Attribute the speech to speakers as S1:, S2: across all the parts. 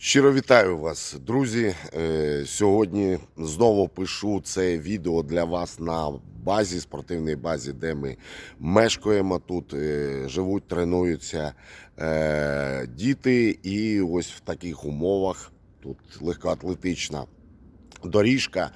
S1: Щиро вітаю вас, друзі. Е, Сьогодні знову пишу це відео для вас на базі, спортивній базі, де ми мешкаємо тут, е, живуть, тренуються е, діти. І ось в таких умовах тут легкоатлетична доріжка,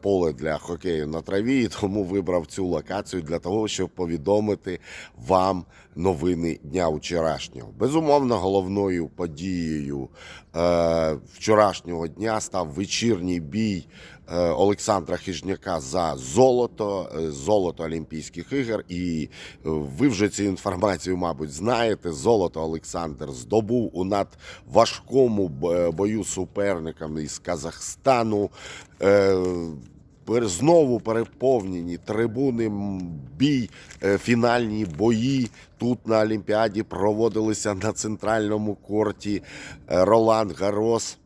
S1: поле для хокею на траві, і тому вибрав цю локацію для того, щоб повідомити вам новини дня вчорашнього. Безумовно, головною подією е, вчорашнього дня став вечірній бій е, Олександра Хижняка за золото, е, золото Олімпійських ігор. І е, ви вже цю інформацію, мабуть, знаєте. Золото Олександр здобув у надважкому бою з суперниками із Казахстану. Е, Знову переповнені трибуни, бій, е, фінальні бої. Тут на Олімпіаді проводилися на центральному корті е, Ролан Гарос.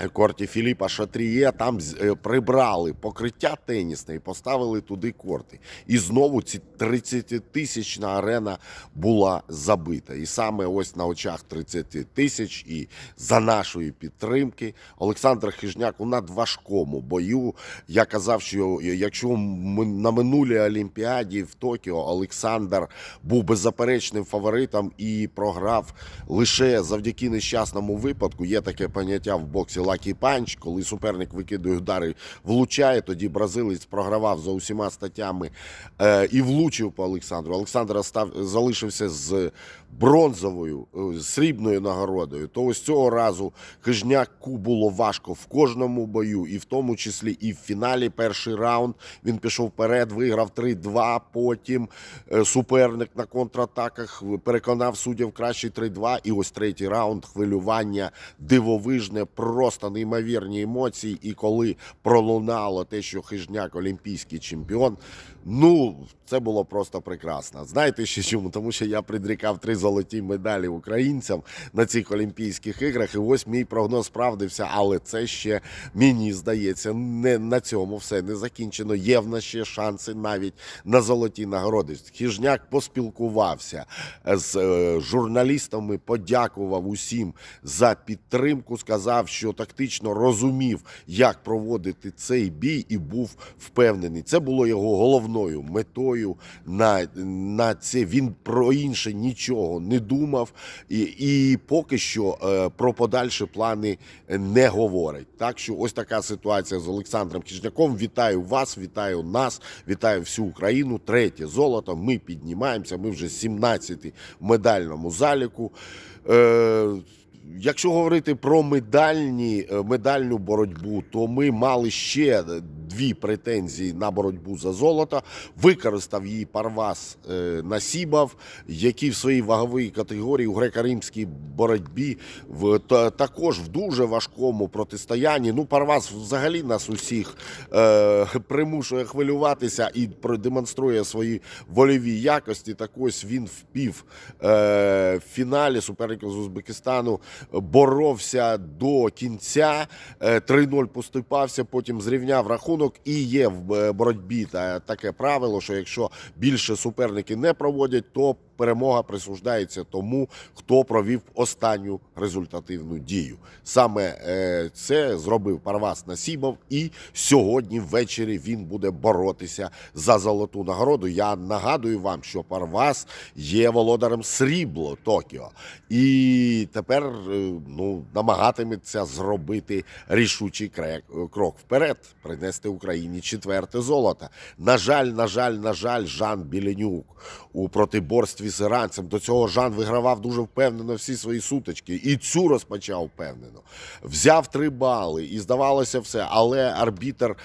S1: Е, Корті Філіпа Шатріє там е, прибрали покриття тенісне і поставили туди корти. І знову ці 30-тисячна арена була забита. І саме ось на очах 30 тисяч і за нашої підтримки Олександр Хижняк у надважкому бою. Я казав, що якщо на минулій Олімпіаді в Токіо Олександр був беззаперечним фаворитом і програв лише завдяки нещасному випадку. Є таке поняття в боксі лакі панч, коли суперник викидує удари, влучає. Тоді бразилець програвав за усіма статтями е, і влучив по Олександру. Олександр став залишився з бронзовою е, з срібною нагородою. То ось цього разу Хижняку було важко в кожному бою, і в тому числі і в фіналі перший раунд він пішов вперед, виграв 3-2. Потім е, суперник на контратаках переконав суддів кращий 3-2. І ось третій раунд хвилювання дивовижне, просто неймовірні емоції. І коли пролунало те, що Хижняк олімпійський чемпіон, ну це було просто прекрасно. Знаєте ще чому? Тому що я придрікав три золоті медалі українцям на цих Олімпійських іграх. І ось мій прогноз справдився, але це ще мені здається, не на цьому все не закінчено. Є в нас ще шанси навіть на золоті нагороди. Хіжняк поспілкувався з е, журналістами, подякував усім за підтримку. Сказав, що тактично розумів, як проводити цей бій, і був впевнений. Це було його головною метою. На, на це він про інше нічого не думав, і, і поки що е, про подальші плани не говорить. Так що ось така ситуація з Олександром Кіжняком. Вітаю вас, вітаю нас, вітаю всю Україну. Третє золото. Ми піднімаємося. Ми вже 17 в медальному заліку. Е, Якщо говорити про медальні, е, медальну боротьбу, то ми мали ще дві претензії на боротьбу за золото. Використав її Парвас е, Насібов, який в своїй ваговій категорії у греко-римській боротьбі в та, також в дуже важкому протистоянні. Ну, Парвас взагалі нас усіх е, примушує хвилюватися і продемонструє свої вольові якості. Так ось він впів е, в фіналі суперників з Узбекистану боровся до кінця. Е, 3-0 поступався, потім зрівняв рахунок. І є в е, боротьбі та- таке правило, що якщо більше суперники не проводять, то перемога присуждається тому, хто провів останню результативну дію. Саме е, це зробив Парвас Насібов, і сьогодні ввечері він буде боротися за золоту нагороду. Я нагадую вам, що Парвас є володарем срібло Токіо, і тепер е, ну намагатиметься зробити рішучий крек- крок вперед, принести Україні четверте золото. На жаль, на жаль, на жаль, Жан Біленюк у протиборстві з іранцем. До цього Жан вигравав дуже впевнено всі свої сутички, і цю розпочав впевнено. Взяв три бали, і здавалося все. Але арбітер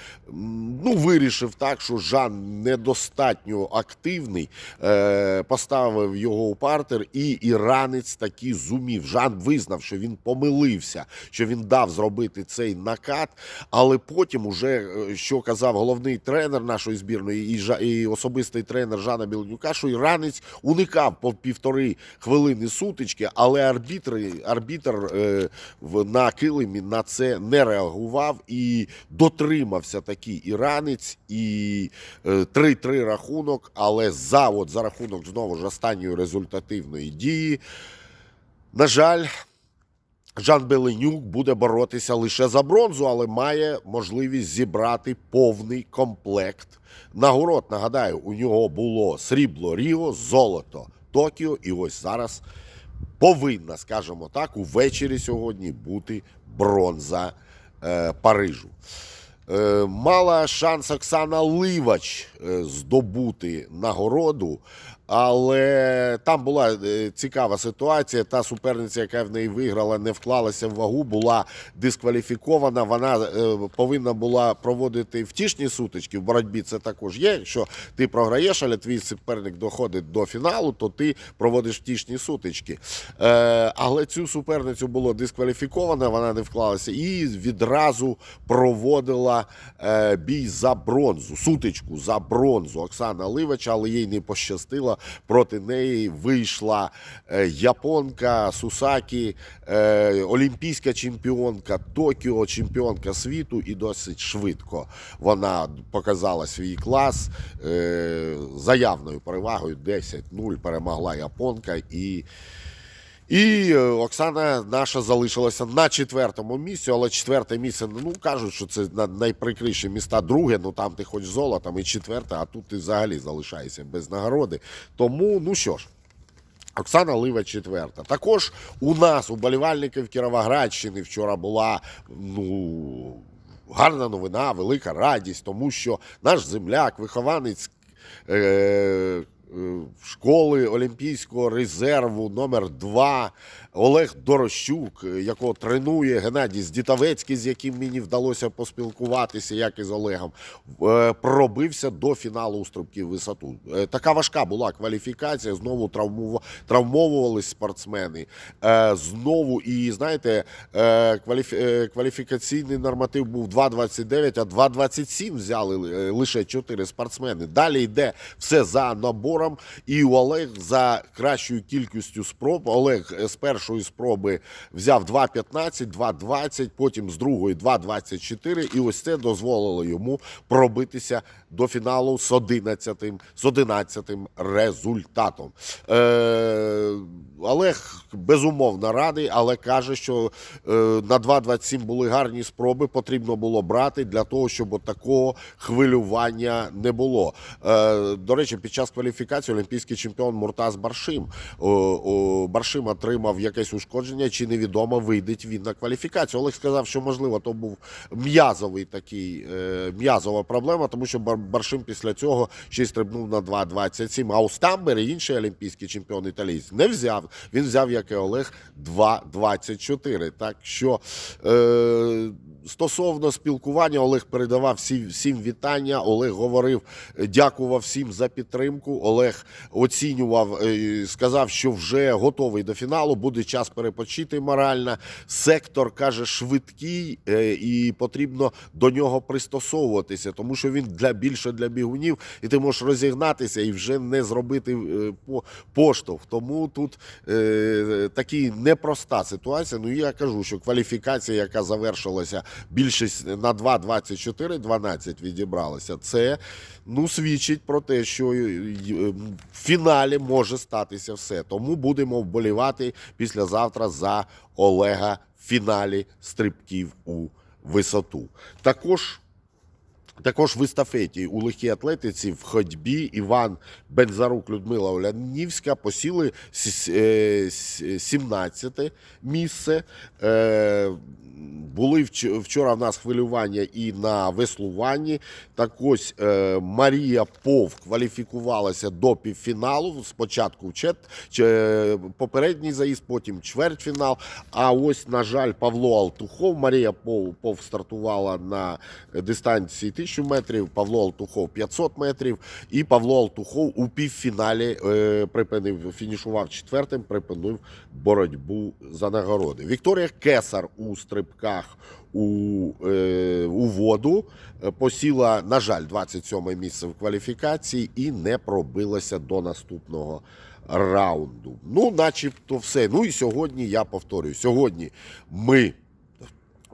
S1: ну вирішив так, що Жан недостатньо активний, е, поставив його у партер, і іранець таки зумів. Жан визнав, що він помилився, що він дав зробити цей накат. Але потім, уже е, що казав головний тренер нашої збірної і, особистий тренер Жана Білнюка, що іранець уникав по півтори хвилини сутички, але арбітри, арбітр е, на килимі на це не реагував і дотримався такий іранець. І е, 3-3 рахунок, але за, от, за рахунок знову ж останньої результативної дії. На жаль, Жан Беленюк буде боротися лише за бронзу, але має можливість зібрати повний комплект нагород. Нагадаю, у нього було срібло Ріо, золото Токіо, і ось зараз повинна, скажімо так, увечері сьогодні бути бронза е, Парижу. Е, мала шанс Оксана Ливач е, здобути нагороду, але там була е, цікава ситуація. Та суперниця, яка в неї виграла, не вклалася в вагу, була дискваліфікована. Вона повинна була проводити втішні сутички. В боротьбі це також є. Якщо ти програєш, але твій суперник доходить до фіналу, то ти проводиш втішні сутички. Але цю суперницю було дискваліфіковано, вона не вклалася і відразу проводила е, бій за бронзу, сутичку за бронзу Оксана Ливач, але їй не пощастило. Проти неї вийшла е, японка Сусакі, е, олімпійська чемпіонка Токіо, чемпіонка світу, і досить швидко вона показала свій клас е, заявною перевагою 10-0 перемогла японка і. І е, Оксана наша залишилася на четвертому місці, але четверте місце, ну кажуть, що це на- найприкріші міста. Друге, ну там ти хоч золотом, і четверте, а тут ти взагалі залишаєшся без нагороди. Тому, ну що ж. Оксана Лива четверта. Також у нас, у болівальників Кіровоградщини, вчора була ну, гарна новина, велика радість, тому що наш земляк, вихованець е, школи Олімпійського резерву номер 2 Олег Дорощук, е, якого тренує Геннадій Здітовецький, з яким мені вдалося поспілкуватися, як і з Олегом, е, пробився до фіналу у стрибків висоту. Е, Така важка була кваліфікація. Знову травмовувались спортсмени. Знову, і знаєте, кваліфі- кваліфікаційний норматив був 2,29, а 2,27 взяли лише 4 спортсмени. Далі йде все за набором. І у Олег за кращою кількістю спроб. Олег з першої спроби взяв 2,15, 2,20, потім з другої 2,24. І ось це дозволило йому пробитися до фіналу з 11, з 11 результатом. Е, Олег безумовно радий, але каже, що е, на 2,27 були гарні спроби, потрібно було брати для того, щоб такого хвилювання не було. Е, до речі, під час кваліфікації олімпійський чемпіон Муртаз Баршим. Баршим отримав якесь ушкодження, чи невідомо вийде він на кваліфікацію. Олег сказав, що можливо то був м'язовий такий е, м'язова проблема, тому що Бар- Баршим після цього ще й стрибнув на 2,27. А Остамбер, інший олімпійський чемпіон італійць, не взяв. Він взяв, як і Олег, 2,24. Так що е, стосовно спілкування, Олег передавав всім, всім вітання. Олег говорив, дякував всім за підтримку. Олег оцінював, е, сказав, що вже готовий до фіналу. Буде час перепочити морально. Сектор каже швидкий, е, і потрібно до нього пристосовуватися, тому що він для більше для бігунів, і ти можеш розігнатися і вже не зробити е, по- поштовх. Тому тут е, такі непроста ситуація. Ну я кажу, що кваліфікація, яка завершилася більшість на 2.24, 12 відібралася, це ну свідчить про те, що е, в фіналі може статися все. Тому будемо вболівати післязавтра за Олега в фіналі стрибків у висоту. Також також в естафеті у легкій атлетиці в ходьбі Іван Бензарук, Людмила Олянівська посіли с- е, 17 місце. Е, Були вчора в нас хвилювання і на веслуванні. Так ось е, Марія Пов кваліфікувалася до півфіналу. Спочатку чет, попередній заїзд, потім чвертьфінал. А ось, на жаль, Павло Алтухов. Марія Пов, Пов стартувала на дистанції 1000 метрів, Павло Алтухов 500 метрів. І Павло Алтухов у півфіналі е, припинив, фінішував четвертим, припинив боротьбу за нагороди. Вікторія Кесар у стрибках у, е, у воду е, посіла, на жаль, 27 місце в кваліфікації і не пробилася до наступного раунду. Ну, начебто, все. Ну і сьогодні я повторюю: сьогодні ми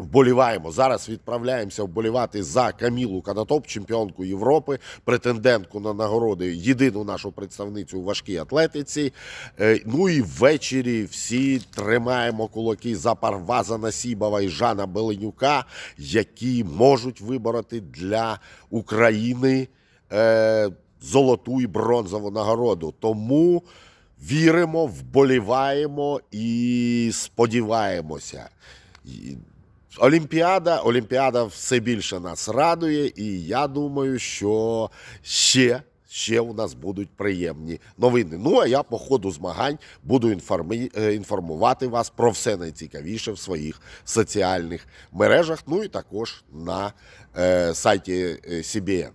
S1: Вболіваємо. Зараз відправляємося вболівати за Камілу Канатоп, чемпіонку Європи, претендентку на нагороди, єдину нашу представницю у важкій атлетиці. Е, Ну і ввечері всі тримаємо кулаки за Парваза Насібова і Жана Беленюка, які можуть вибороти для України е, золоту і бронзову нагороду. Тому віримо, вболіваємо і сподіваємося. Олімпіада, Олімпіада все більше нас радує, і я думаю, що ще, ще у нас будуть приємні новини. Ну а я по ходу змагань буду е, інформувати вас про все найцікавіше в своїх соціальних мережах, ну і також на е, сайті е, CBN.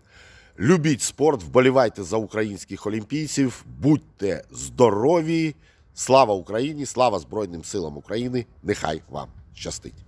S1: Любіть спорт, вболівайте за українських олімпійців, будьте здорові. Слава Україні! Слава Збройним силам України! Нехай вам щастить!